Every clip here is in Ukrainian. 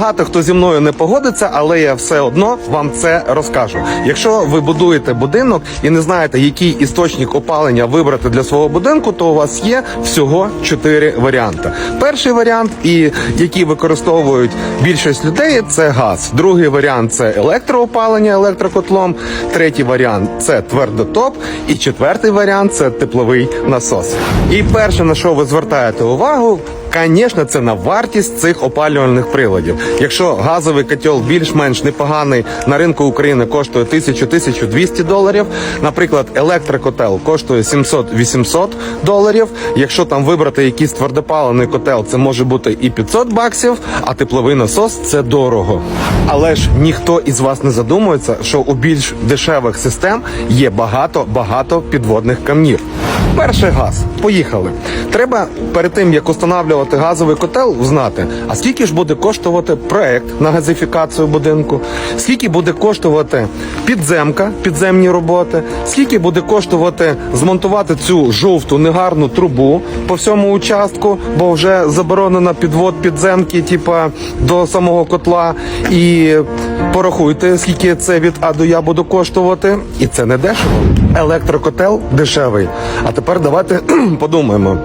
Багато хто зі мною не погодиться, але я все одно вам це розкажу. Якщо ви будуєте будинок і не знаєте, який істочник опалення вибрати для свого будинку, то у вас є всього чотири варіанти. Перший варіант, і який використовують більшість людей, це газ. Другий варіант це електроопалення електрокотлом. Третій варіант це твердотоп. І четвертий варіант це тепловий насос. І перше на що ви звертаєте увагу. Звісно, це на вартість цих опалювальних приладів. Якщо газовий котел більш-менш непоганий на ринку України коштує 1000-1200 доларів, наприклад, електрокотел коштує 700-800 доларів. Якщо там вибрати якийсь твердопалений котел, це може бути і 500 баксів, а тепловий насос це дорого. Але ж ніхто із вас не задумується, що у більш дешевих систем є багато багато підводних камнів. Перший газ. Поїхали. Треба перед тим як установлювати газовий котел, знати, а скільки ж буде коштувати проект на газифікацію будинку, скільки буде коштувати підземка, підземні роботи, скільки буде коштувати змонтувати цю жовту негарну трубу по всьому участку, бо вже заборонено підвод підземки, типа до самого котла. І порахуйте, скільки це від А до Я буде коштувати, і це не дешево. Електрокотел дешевий. А тепер давайте подумаємо.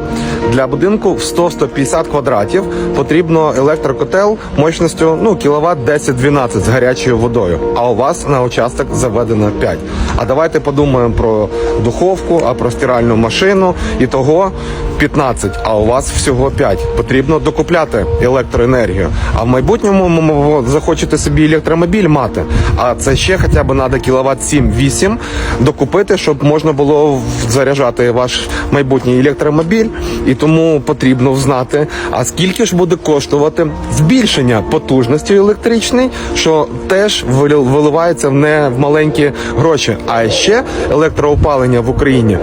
Для будинку в 100-150 квадратів потрібно електрокотел мощністю ну кіловат 10-12 з гарячою водою. А у вас на участок заведено 5. А давайте подумаємо про духовку, а про стиральну машину і того 15, а у вас всього 5. Потрібно докупляти електроенергію. А в майбутньому захочете собі електромобіль мати. А це ще хоча б треба кіловат 7-8 докупити, щоб можна було заряджати ваш майбутній електромобіль. І тому потрібно знати, а скільки ж буде коштувати збільшення потужності електричної, що теж виливається не в маленькі гроші. А ще електроопалення в Україні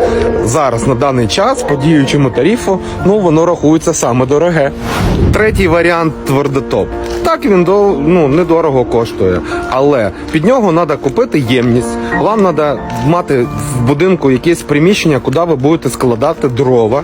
зараз на даний час по діючому тарифу, ну воно рахується саме дороге. Третій варіант твердотоп. Так він до ну недорого коштує, але під нього треба купити ємність. Вам треба мати в будинку якесь приміщення, куди ви будете складати дрова.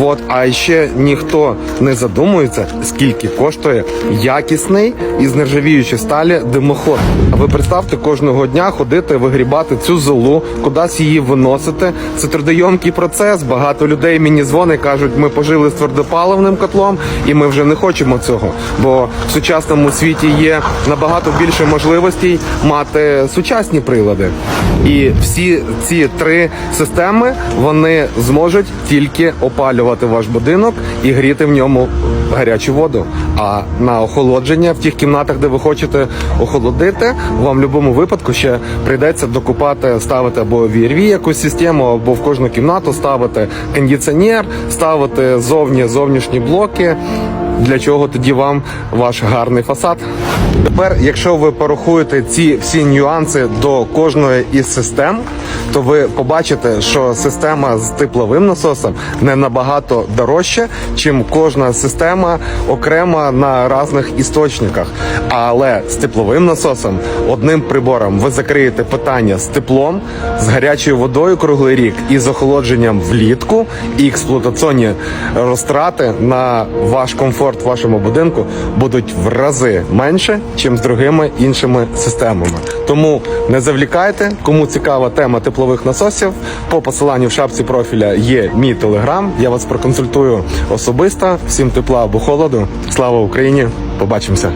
От а ще ніхто не задумується, скільки коштує якісний із нержавіючої сталі димоход. А ви представте кожного дня ходити, вигрібати цю золу, кудись її виносити. Це трудойомкий процес. Багато людей мені дзвонять, кажуть, ми пожили з твердопаливним котлом, і ми вже не хочемо цього. Бо в сучасному світі є набагато більше можливостей мати сучасні прилади. І всі ці три системи вони зможуть тільки опалювати ваш будинок і гріти в ньому гарячу воду. А на охолодження в тих кімнатах, де ви хочете охолодити, вам в будь-якому випадку ще прийдеться докупати, ставити або VRV якусь систему, або в кожну кімнату ставити кондиціонер, ставити зовні зовнішні блоки. Для чого тоді вам ваш гарний фасад? Тепер, якщо ви порахуєте ці всі нюанси до кожної із систем, то ви побачите, що система з тепловим насосом не набагато дорожча, чим кожна система окрема на різних істочниках. Але з тепловим насосом одним прибором ви закриєте питання з теплом, з гарячою водою круглий рік і з охолодженням влітку, і експлуатаційні розтрати на ваш комфорт в вашому будинку будуть в рази менше, чим з другими іншими системами. Тому не завлікайте, кому цікава тема теплових насосів. По посиланню в шапці профіля є мій телеграм. Я вас проконсультую особисто. Всім тепла або холоду. Слава Україні! Побачимося.